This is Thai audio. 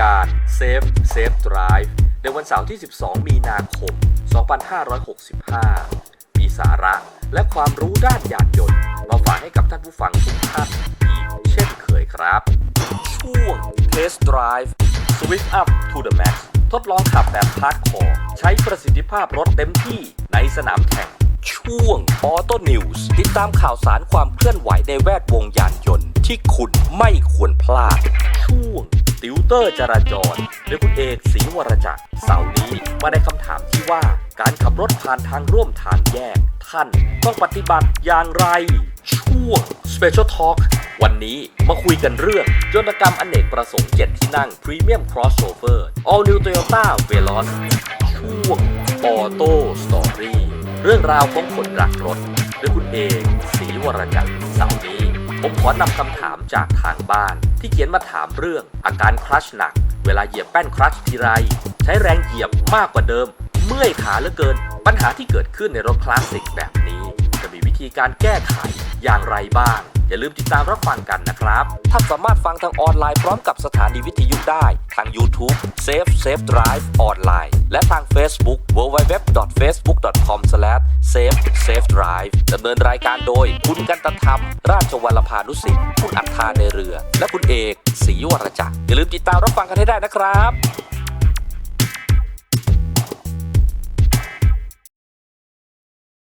การ Safe Safe Drive ในวันเสาร์ที่ 12 มีนาคม 2565 มีสาระและความรู้ด้านยานยนต์มาฝากให้กับท่านผู้ฟังทุกท่านอีกเช่นเคยครับ ช่วง Test Drive Switch Up to the Max ทดลองขับแบบพาร์ดคอร์ใช้ประสิทธิภาพรถเต็มที่ในสนามแข่ง ช่วง Auto News ติดตามข่าวสารความเคลื่อนไหวในแวดวงยานยนต์ ที่คุณไม่ควรพลาด อร์จราจรโดยคุณเอกศรีวรจักรเสาร์นี้มาในคำถามที่ว่า การขับรถผ่านทางร่วมทางแยก ท่านต้องปฏิบัติอย่างไร ช่วง Special Talk วันนี้มาคุยกันเรื่องยนตกรรมอเนกประสงค์ 7 ที่นั่ง Premium Crossover All New Toyota Veloz ช่วง Auto Story เรื่องราวของคนรักรถโดยคุณเอกศรีวรจักรเสาร์นี้ ผมขอนำคำถามจากทางบ้าน ที่เขียนมาถามเรื่อง อาการคลัชหนัก เวลาเหยียบแป้นคลัชทีไร ใช้แรงเหยียบมากกว่าเดิม เมื่อยขาเหลือเกิน ปัญหาที่เกิดขึ้นในรถคลาสสิกแบบนี้ จะมีวิธีการแก้ไขอย่างไรบ้าง อย่าลืมติดตามรับฟังกันนะครับ ท่านสามารถฟังทางออนไลน์พร้อมกับสถานีวิทยุได้ ทาง YouTube Safe Safe Drive ออนไลน์และทาง Facebook www.facebook.com/safe safe drive ดำเนินรายการโดย คุณกันตธรรม ราชวัลพานุสิทธิ์คุณอัฏฐาในเรือ และคุณเอกศรีวรจักรอย่าลืมติดตามรับฟังกันให้ได้นะครับ